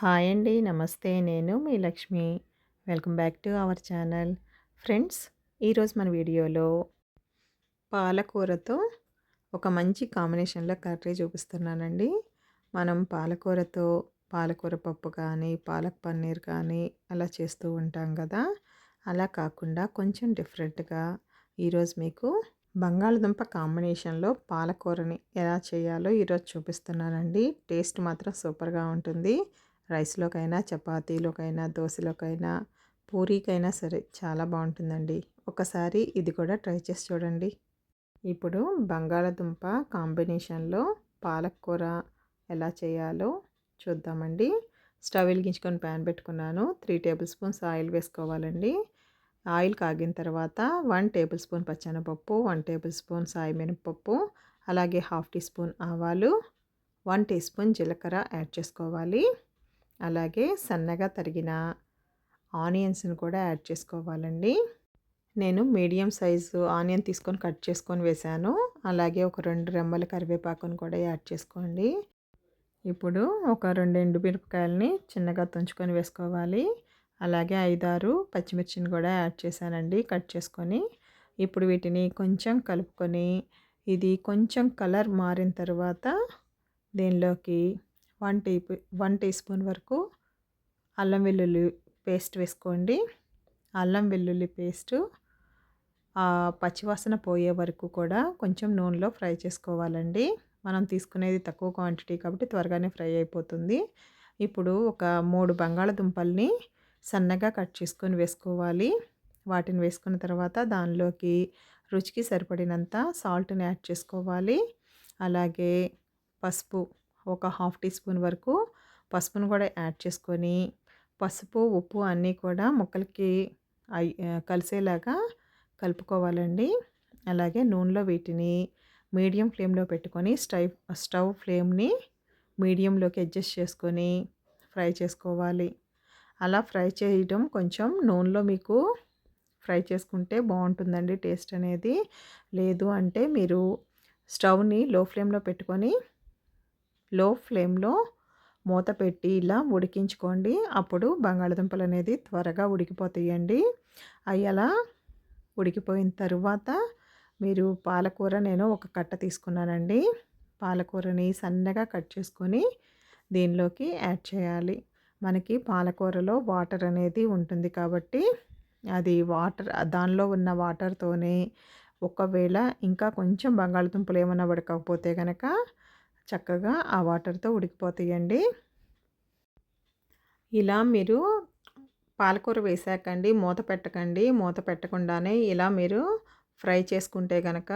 Hi అండి. నమస్తే. నేను మీ Lakshmi. Welcome back to our channel. Friends ఈరోజు మన వీడియోలో పాలకూరతో ఒక మంచి కాంబినేషన్లో కర్రీ చూపిస్తున్నానండి. మనం పాలకూరతో పాలకూర పప్పు కానీ పాలక్ పన్నీర్ కానీ అలా చేస్తూ ఉంటాం కదా! అలా కాకుండా కొంచెం డిఫరెంట్గా ఈరోజు మీకు బంగాళదుంప కాంబినేషన్లో పాలకూరని ఎలా చేయాలో ఈరోజు చూపిస్తున్నానండి. టేస్ట్ మాత్రం సూపర్గా ఉంటుంది. రైస్లోకైనా చపాతీలోకైనా దోశలోకైనా పూరీకైనా సరే చాలా బాగుంటుందండి. ఒకసారి ఇది కూడా ట్రై చేసి చూడండి. ఇప్పుడు బంగాళదుంప కాంబినేషన్లో పాలకూర ఎలా చేయాలో చూద్దామండి. స్టవ్ వెలిగించుకొని ప్యాన్ పెట్టుకున్నాను. త్రీ టేబుల్ స్పూన్స్ ఆయిల్ వేసుకోవాలండి. ఆయిల్ కాగిన తర్వాత వన్ టేబుల్ స్పూన్ పచ్చెనపప్పు వన్ టేబుల్ స్పూన్ సాయి మినపప్పు అలాగే హాఫ్ టీ స్పూన్ ఆవాలు వన్ టీ స్పూన్ జీలకర్ర యాడ్ చేసుకోవాలి. అలాగే సన్నగా తరిగిన ఆనియన్స్ని కూడా యాడ్ చేసుకోవాలండి. నేను మీడియం సైజు ఆనియన్ తీసుకొని కట్ చేసుకొని వేశాను అలాగే ఒక రెండు రెమ్మల కరివేపాకును కూడా యాడ్ చేసుకోండి. ఇప్పుడు ఒక రెండు ఎండుమిరపకాయలని చిన్నగా తుంచుకొని వేసుకోవాలి. అలాగే ఐదారు పచ్చిమిర్చిని కూడా యాడ్ చేశానండి కట్ చేసుకొని. ఇప్పుడు వీటిని కొంచెం కలుపుకొని ఇది కొంచెం కలర్ మారిన తర్వాత దీనిలోకి one tea one teaspoon వరకు అల్లం వెల్లుల్లి పేస్ట్ వేసుకోండి. అల్లం వెల్లుల్లి పేస్టు పచ్చివాసన పోయే వరకు కూడా కొంచెం నూనెలో ఫ్రై చేసుకోవాలండి. మనం తీసుకునేది తక్కువ క్వాంటిటీ కాబట్టి త్వరగానే ఫ్రై అయిపోతుంది. ఇప్పుడు ఒక మూడు బంగాళదుంపల్ని సన్నగా కట్ చేసుకొని వేసుకోవాలి. వాటిని వేసుకున్న తర్వాత దానిలోకి రుచికి సరిపడినంత సాల్ట్ని యాడ్ చేసుకోవాలి. అలాగే పసుపు ఒక హాఫ్ టీ స్పూన్ వరకు పసుపును కూడా యాడ్ చేసుకొని పసుపు ఉప్పు అన్నీ కూడా ముక్కలకి కలిసేలాగా కలుపుకోవాలండి. అలాగే నూనెలో వీటిని మీడియం ఫ్లేమ్లో పెట్టుకొని స్టవ్ స్టవ్ ఫ్లేమ్ని మీడియంలోకి అడ్జస్ట్ చేసుకొని ఫ్రై చేసుకోవాలి. అలా ఫ్రై చేయడం కొంచెం నూనెలో మీకు ఫ్రై చేసుకుంటే బాగుంటుందండి టేస్ట్ అనేది. లేదు అంటే మీరు స్టవ్ని లో ఫ్లేమ్లో పెట్టుకొని లో ఫ్లేమ్లో మూత పెట్టి ఇలా ఉడికించుకోండి. అప్పుడు బంగాళదుంపలు అనేది త్వరగా ఉడికిపోతాయండి. అవి అలా ఉడికిపోయిన తర్వాత మీరు పాలకూర నేను ఒక కట్ట తీసుకున్నానండి. పాలకూరని సన్నగా కట్ చేసుకొని దీనిలోకి యాడ్ చేయాలి. మనకి పాలకూరలో వాటర్ అనేది ఉంటుంది కాబట్టి అది వాటర్ దానిలో ఉన్న వాటర్తోనే ఒకవేళ ఇంకా కొంచెం బంగాళదుంపలు ఏమైనా ఉడకకపోతే కనుక చక్కగా ఆ వాటర్తో ఉడికిపోతాయండి. ఇలా మీరు పాలకూర వేసాకండి మూత పెట్టకండి. మూత పెట్టకుండానే ఇలా మీరు ఫ్రై చేసుకుంటే కనుక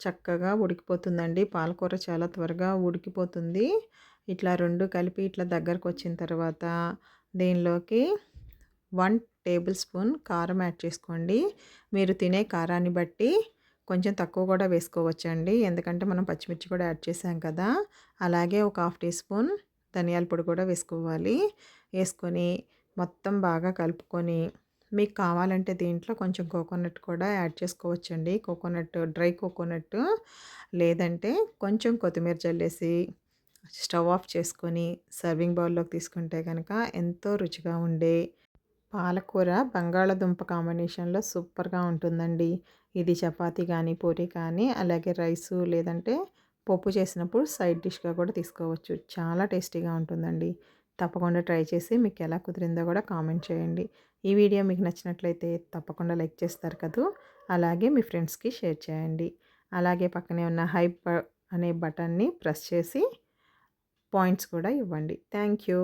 చక్కగా ఉడికిపోతుందండి. పాలకూర చాలా త్వరగా ఉడికిపోతుంది. ఇట్లా రెండు కలిపి ఇట్లా దగ్గరకు వచ్చిన తర్వాత దీనిలోకి వన్ టేబుల్ స్పూన్ కారం యాడ్ చేసుకోండి. మీరు తినే కారాన్ని బట్టి కొంచెం తక్కువ కూడా వేసుకోవచ్చండి. ఎందుకంటే మనం పచ్చిమిర్చి కూడా యాడ్ చేసాం కదా! అలాగే ఒక హాఫ్ టీ స్పూన్ ధనియాల పొడి కూడా వేసుకోవాలి. వేసుకొని మొత్తం బాగా కలుపుకొని మీకు కావాలంటే దీంట్లో కొంచెం కోకోనట్ కూడా యాడ్ చేసుకోవచ్చండి. కోకోనట్ డ్రై కోకోనట్ లేదంటే కొంచెం కొత్తిమీర చల్లేసి స్టవ్ ఆఫ్ చేసుకొని సర్వింగ్ బౌల్లోకి తీసుకుంటే కనుక ఎంతో రుచిగా ఉండే పాలకూర బంగాళదుంప కాంబినేషన్లో సూపర్గా ఉంటుందండి. ఇది చపాతీ కానీ పూరి కానీ అలాగే రైసు లేదంటే పప్పు చేసినప్పుడు సైడ్ డిష్గా కూడా తీసుకోవచ్చు. చాలా టేస్టీగా ఉంటుందండి. తప్పకుండా ట్రై చేసి మీకు ఎలా కుదిరిందో కూడా కామెంట్ చేయండి. ఈ వీడియో మీకు నచ్చినట్లయితే తప్పకుండా లైక్ చేస్తారు కదా అలాగే మీ ఫ్రెండ్స్కి షేర్ చేయండి. అలాగే పక్కనే ఉన్న హైప్ అనే బటన్ని ప్రెస్ చేసి పాయింట్స్ కూడా ఇవ్వండి. Thank you.